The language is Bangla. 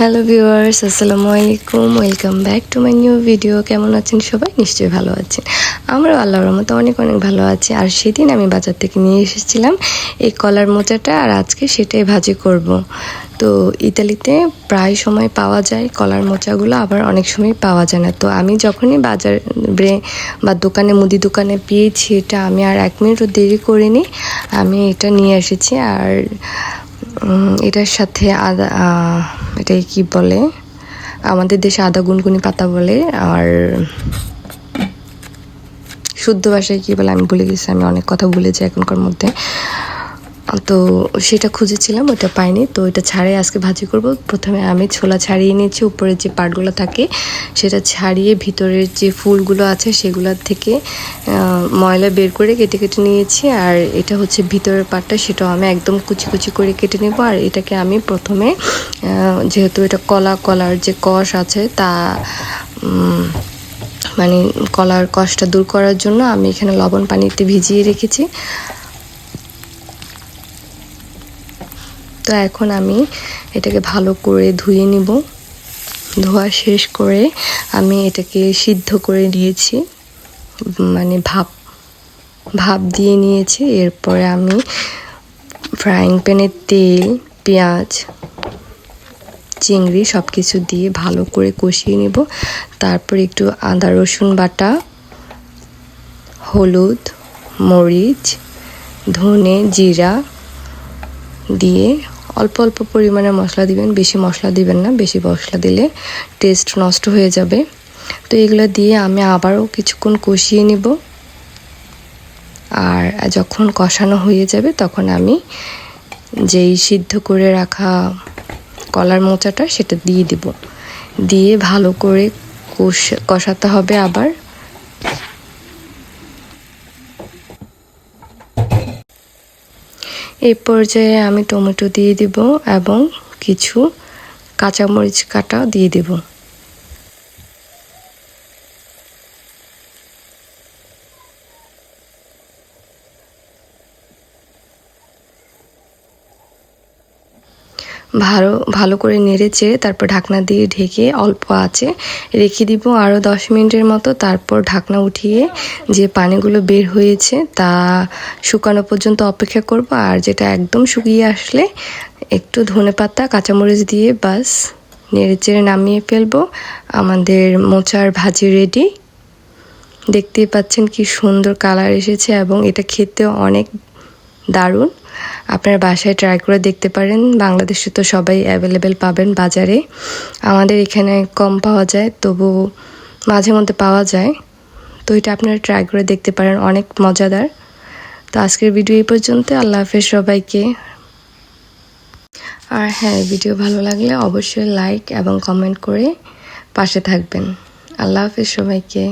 হ্যালো ভিউয়ার্স আসসালামু আলাইকুম welcome back to my new video কেমন আছেন সবাই? নিশ্চয়ই ভালো আছেন। আমরাও আল্লাহর রহমতে অনেক অনেক ভালো আছি। আর সেদিন আমি বাজার থেকে নিয়ে এসেছিলাম এই কলার মোচাটা, আর আজকে সেটাই ভাজি করব। তো ইতালিতে প্রায় সময় পাওয়া যায় কলার মোচাগুলো, আবার অনেক সময় পাওয়া যায় না। তো আমি যখনই বাজারে বা দোকানে, মুদি দোকানে পেয়েছি এটা, আমি আর এক মিনিটও দেরি করিনি। আমি এটা নিয়ে এসেছি, আর এটার সাথে আদা এটাই কি বলে? আমাদের দেশে আদা গুনগুনি পাতা বলে, আর শুদ্ধ ভাষায় কী বলে আমি ভুলে গেছি, আমি অনেক কথা ভুলে যাই এখনকার মধ্যে। তো সেটা খুঁজেছিলাম, ওটা পাইনি। তো এটা ছাড়াই আজকে ভাজি করব। প্রথমে আমি ছোলা ছাড়িয়ে নিয়েছি, উপরে যে পাটগুলো থাকে, সেটা ছাড়িয়ে ভিতরের যে ফুলগুলো আছে, সেগুলো থেকে ময়লা বের করে কেটে কেটে নিয়েছি। আর এটা হচ্ছে ভিতরের পাটটা, সেটাও আমি একদম কুচি কুচি করে কেটে নেব। আর এটাকে আমি প্রথমে যেহেতু এটা কলা, কলার যে কষ আছে, তা মানে কলার কষটা দূর করার জন্য আমি এখানে লবণ পানিতে ভিজিয়ে রেখেছি। তো এখন আমি এটাকে ভালো করে ধুয়ে নিব। ধোয়া শেষ করে আমি এটাকে সিদ্ধ করে নিয়েছি। মানে ভাপ ভাপ দিয়ে নিয়েছি। এরপরে আমি ফ্রাইং প্যানে তেল, পেঁয়াজ, চিংড়ি সব কিছু দিয়ে ভালো করে কষিয়ে নেব। তারপর একটু আদা, রসুন বাটা, হলুদ, মরিচ, ধনে, জিরা দিয়ে অল্প অল্প পরিমাণে মশলা দিবেন, বেশি মশলা দিবেন না, বেশি মশলা দিলে টেস্ট নষ্ট হয়ে যাবে। তো এগুলো দিয়ে আমি আবারও কিছুক্ষণ কষিয়ে নিব। আর যখন কষানো হয়ে যাবে, তখন আমি যেই সিদ্ধ করে রাখা কলার মোচাটা, সেটা দিয়ে দিব। দিয়ে ভালো করে কষ- কষাতে হবে আবার। এই পর্যায়ে আমি টমেটো দিয়ে দিব এবং কিছু কাঁচামরিচ কাটা দিয়ে দিব। ভালো ভালো করে নেড়ে চেড়ে তারপর ঢাকনা দিয়ে ঢেকে অল্প আছে রেখে দিব আরও দশ মিনিটের মতো। তারপর ঢাকনা উঠিয়ে যে পানিগুলো বের হয়েছে তা শুকানো পর্যন্ত অপেক্ষা করব। আর যেটা একদম শুকিয়ে আসলে একটু ধনে পাতা, কাঁচামরিচ দিয়ে বাস নেড়ে চেড়ে নামিয়ে ফেলব। আমাদের মোচার ভাজি রেডি দেখতেই পাচ্ছেন কি সুন্দর কালার এসেছে এবং এটা খেতেও অনেক দারুণ। আপনার বাসায় ট্রাই করে দেখতে পারেন। বাংলাদেশে তো সবাই অ্যাভেলেবেল পাবেন বাজারে। আমাদের এখানে কম পাওয়া যায়, তবু মাঝে মধ্যে পাওয়া যায়। তো এটা আপনারা ট্রাই করে দেখতে পারেন, অনেক মজাদার। তো আজকের ভিডিও এই পর্যন্ত, আল্লাহ হাফেজ সবাইকে। আর হ্যাঁ ভিডিও ভালো লাগলে অবশ্যই লাইক এবং কমেন্ট করে পাশে থাকবেন। আল্লাহ হাফেজ সবাইকে।